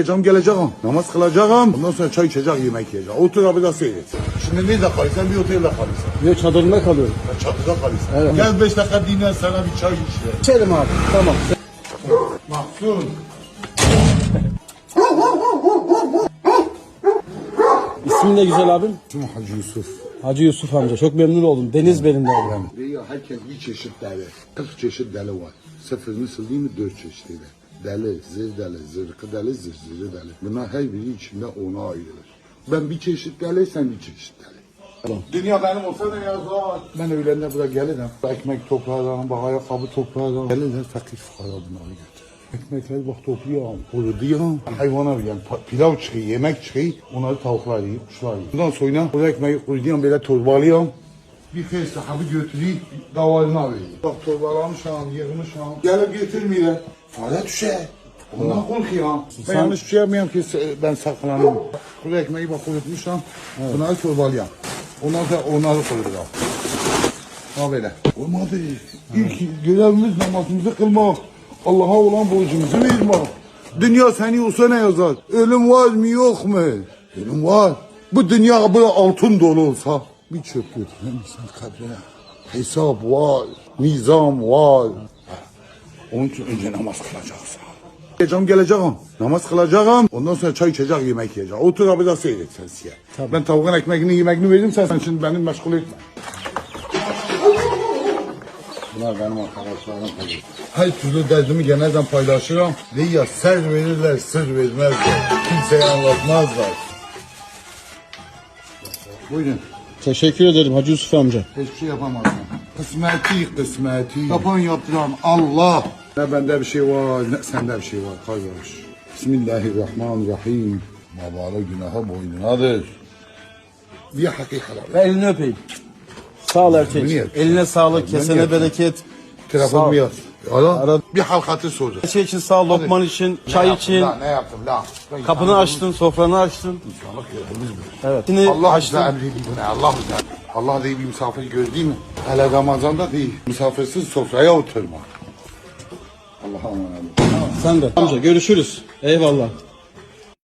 Gecem geleceğim, namaz kılacağım. Ondan sonra çay içecek, yemek yiyeceğim. Otur abi de seyret. Şimdi nerede kalırsan bir otelde kalırsan. Yo çadırında kalıyorum. Çatıda kalırsan. Evet. Gel beş dakika dinlen sana bir çay iç. İçerim abi. Tamam. Mahsun. İsmin ne güzel abim? İsmi Hacı Yusuf. Hacı Yusuf amca. Çok memnun oldum. Deniz benim de abim. Herkes bir çeşit deli. 40 çeşit deli var. Sıfırını sildiğim mi dört çeşit deli. Deli, zır deli, zırkı deli, zır zırı deli. Bunlar her biri içinde ona ayrılır. Ben bir çeşit deli, sen bir çeşit deli. Dünya benim olsa ne yazar? Ben öğlenle buraya gelirim. Ekmek toplarım, bak ayakkabı toplarım. Gelirler fakir fukara bunları götür. Ekmekleri bak topluyorum, kuruduyorum. Hayvana. Pa- Pilav çıkıyor, yemek çıkıyor. Onları tavuklar yiyor, kuşlar yiyor. Bundan sonra bu ekmeği kuruduyorum, böyle torbalıyorum. Bir kez sahibi götürüp davalına veriyor. Bak torbalamışam, yığmışam. Gelip getirmiyorlar. Fare düşer. Ondan korkuyorum. Ben yanlış bir şey yapmıyorum ki ben saklanıyorum. Kuru ekmeği bak kurutmuşam. Bunları torbalıyorum. Ondan sonra onları koyuyorum. Ha böyle. Olmadı. İlk görevimiz namazımızı kılmak. Allah'a olan borcumuzu vermek. Dünya seni olsa ne yazar? Ölüm var mı yok mu? Ölüm var. Bu dünya böyle altın dolu olsa bir çöp götüren insan kabrine. Hesap var, nizam var. Onun için önce namaz kılacaksın. Gecem geleceğim, namaz kılacağım. Ondan sonra çay içecek, yemek yiyeceğim. Otur abi de seyret sen siye. Ben tavuğun ekmeğini, yemeğini verdim sen, sen şimdi beni meşgul etme. Bunlar benim arkadaşlarım tabii. Her türlü derdimi genelden paylaşırım. Ve ya ser verirler, sır vermezler. Kimseye anlatmazlar. Buyurun. Teşekkür ederim Hacı Yusuf amca. Hiçbir şey yapamazsın. Kısmeti, kısmeti. Yapan yaptıran Allah. Ne bende bir şey var, ne sende bir şey var kardeş. Bismillahirrahmanirrahim. Babalı günahı boynunadır. Bir hakikat var. Ve elini öpeyim. Sağ ol erkek. Eline sağlık, kesene bereket. Sağ Telefonumu ol. yaz. Ara. Ara. Bir halkatı sordu. Her şey için sağ ol, lokman için, çay için. La, ne yaptım la? Kapını açtın, sofranı açtın. İnşallah görevimiz bu. Evet. Allah açtın. bize bu ne? Allah bize. Allah değil bir misafir gördü değil mi? Hele Ramazan'da değil. Misafirsiz sofraya oturma. Allah'a. Sen de. Amca görüşürüz. Eyvallah.